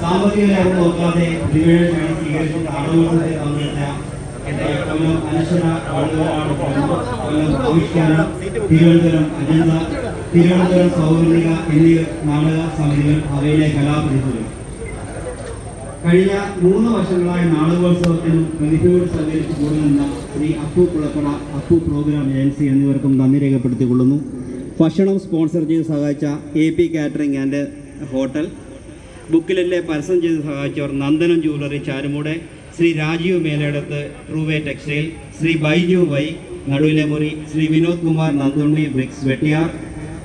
സാമ്പത്തിക നോക്കാതെ തിരുവനന്തപുരം അജന്ത എന്നീ നാടക സമിതികൾ അവയിലെ കലാപ്രതിഭകൾ കഴിഞ്ഞ മൂന്ന് വർഷങ്ങളായി നാടകോത്സവത്തിനും പ്രതിഭയോട് സഹകരിച്ചു കൂടുന്ന ശ്രീ അപ്പു കുളപ്പട അപ്പു പ്രോഗ്രാം ഏജൻസി എന്നിവർക്കും നന്ദി രേഖപ്പെടുത്തിക്കൊള്ളുന്നു. ഭക്ഷണം സ്പോൺസർ ചെയ്ത് സഹായിച്ച A P catering and hotel. ബുക്കിലെ പരസ്യം ചെയ്ത് സഹായിച്ചവർ Nandanam jewellery ചാരുമൂടെ Shri Rajeev Melayidath Trueway textile Shri Baiju Y നടുവിലെ മുറി Shri Vinod Kumar Nandunni bricks Vettiyar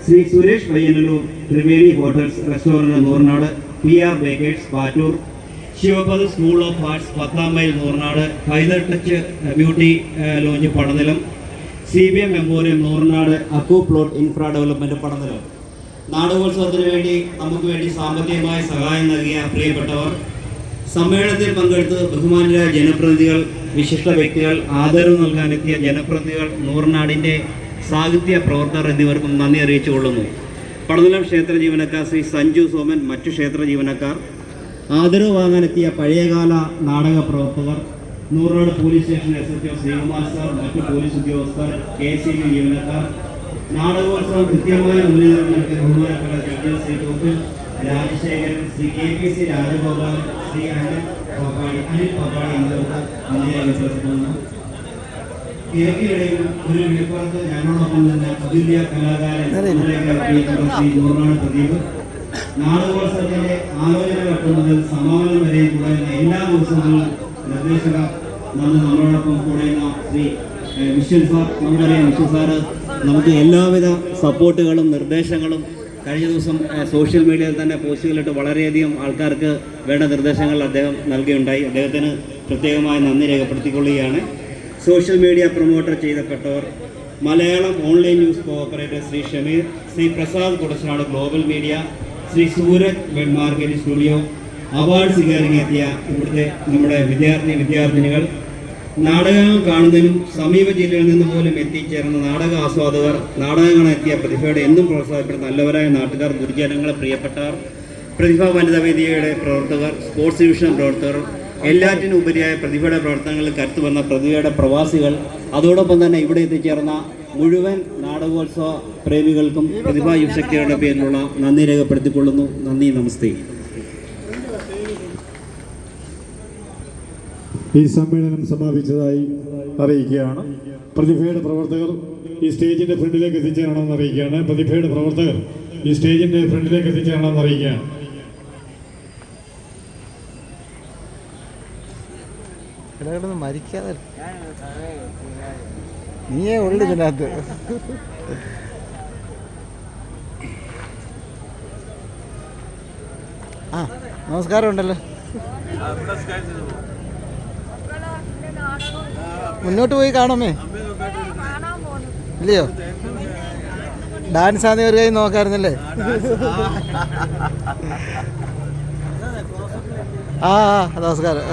Shri Suresh Payyanalloor Triveni hotels restaurant Nooranad P R bakers Pattoor Shivapada school of arts പത്താം mile Nooranad Hyder touch beauty lounge Padanilam C B M memoriam Nooranad അക്കോ plot infra development Padanilam നാടകോത്സവത്തിന് വേണ്ടി നമുക്ക് വേണ്ടി സാമ്പത്തികമായ സഹായം നൽകിയ പ്രിയപ്പെട്ടവർ സമ്മേളനത്തിൽ പങ്കെടുത്ത് ബഹുമാനരായ ജനപ്രതിനിധികൾ വിശിഷ്ട വ്യക്തികൾ ആദരവ് നൽകാനെത്തിയ ജനപ്രതിനിധികൾ നൂറിനാടിന്റെ സാഹിത്യ പ്രവർത്തകർ എന്നിവർക്കും നന്ദി അറിയിച്ചുകൊള്ളുന്നു പടനിലം ക്ഷേത്ര ജീവനക്കാർ ശ്രീ സഞ്ജു സോമൻ മറ്റു ക്ഷേത്ര ജീവനക്കാർ. ആദരവ് വാങ്ങാനെത്തിയ പഴയകാല നാടക പ്രവർത്തകർ Nooranad police station S H O Sreekumar sir മറ്റു പോലീസ് ഉദ്യോഗസ്ഥർ കെ സി ബി ജീവനക്കാർ. നാടകോത്സവം കൃത്യമായ മുന്നേറ്റം നൽകിയ ബഹുമാനപ്പെട്ട judge Shri Thoppil Rajasekharan Shri K P C Rajagopal Shri Anil Pappadi Anil Pappadi എന്നിവർക്ക് നന്ദി രേഖപ്പെടുത്തുന്നു തിരക്കിനിടയിൽ ഒരു വിളിപ്പുറത്ത് ഞങ്ങളോടൊപ്പം തന്നെ അതുല്യ കലാകാരൻ പ്രിയപ്പെട്ട ശ്രീ നൂറിനാട് പ്രദീപ്. നാടകോത്സവത്തിന്റെ ആലോചന വെട്ടുന്നതിൽ സമാപനം വരെ തുടരുന്ന എല്ലാ ദിവസങ്ങളും നിർദ്ദേശകർ നമ്മൾ നമ്മളോടൊപ്പം കൂടുന്ന ശ്രീ വിശ്വൻ സാർ. നമുക്കറിയാം വിശ്വൻ സാറ് നമുക്ക് എല്ലാവിധ സപ്പോർട്ടുകളും നിർദ്ദേശങ്ങളും കഴിഞ്ഞ ദിവസം സോഷ്യൽ മീഡിയയിൽ തന്നെ പോസ്റ്റുകളിട്ട് വളരെയധികം ആൾക്കാർക്ക് വേണ്ട നിർദ്ദേശങ്ങൾ അദ്ദേഹം നൽകുകയുണ്ടായി അദ്ദേഹത്തിന് പ്രത്യേകമായി നന്ദി രേഖപ്പെടുത്തിക്കൊള്ളുകയാണ്. Social media promoter ചെയ്തപ്പെട്ടവർ Malayalam online news cooperator Shri Shameer Shri Prasad Kudassanad global media Shri Sooraj wed studio award സ്വീകരിങ്ങെത്തിയ ഇവിടുത്തെ നമ്മുടെ വിദ്യാർത്ഥി വിദ്യാർത്ഥിനികൾ നാടകം കാണുന്നതിനും സമീപ ജില്ലയിൽ നിന്ന് പോലും എത്തിച്ചേർന്ന നാടക ആസ്വാദകർ നാടകങ്ങളെത്തിയ പ്രതിഭയുടെ എന്നും പ്രോത്സാഹിപ്പെടുന്ന നല്ലവരായ നാട്ടുകാർ ദുർജനങ്ങളെ പ്രിയപ്പെട്ടവർ പ്രതിഭാ വനിതാ വേദിയുടെ പ്രവർത്തകർ സ്പോർട്സ് ഡിവിഷൻ പ്രവർത്തകർ എല്ലാറ്റിനും ഉപരിയായ പ്രതിഭയുടെ പ്രവർത്തനങ്ങളിൽ കരുത്തു വന്ന പ്രതിഭയുടെ പ്രവാസികൾ അതോടൊപ്പം തന്നെ ഇവിടെ എത്തിച്ചേർന്ന മുഴുവൻ നാടകോത്സവ പ്രേമികൾക്കും പ്രതിഭാ യുവശക്തികളുടെ പേരിലുള്ള നന്ദി രേഖപ്പെടുത്തിക്കൊള്ളുന്നു. നന്ദി നമസ്തേ. ഈ സമ്മേളനം സമാപിച്ചതായി അറിയിക്കുകയാണ്. പ്രതിഭയുടെ പ്രവർത്തകർ ഈ സ്റ്റേജിന്റെ ഫ്രണ്ടിലേക്ക് എത്തിച്ചേരണമെന്ന് അറിയിക്കുകയാണ്. പ്രതിഭയുടെ പ്രവർത്തകർ ഈ സ്റ്റേജിന്റെ ഫ്രണ്ടിലേക്ക് എത്തിച്ചേരണമെന്ന് അറിയിക്കുകയാണ്. നീയേ ഉള്ളു ഇതിനകത്ത്. ആ. നമസ്കാരം ഉണ്ടല്ലോ മുന്നോട്ട് പോയി കാണാമേ? ഇല്ലയോ? ഡാൻസ് ആദ്യം ഒരു കൈ നോക്കായിരുന്നല്ലേ? ആ ആ നമസ്കാരം.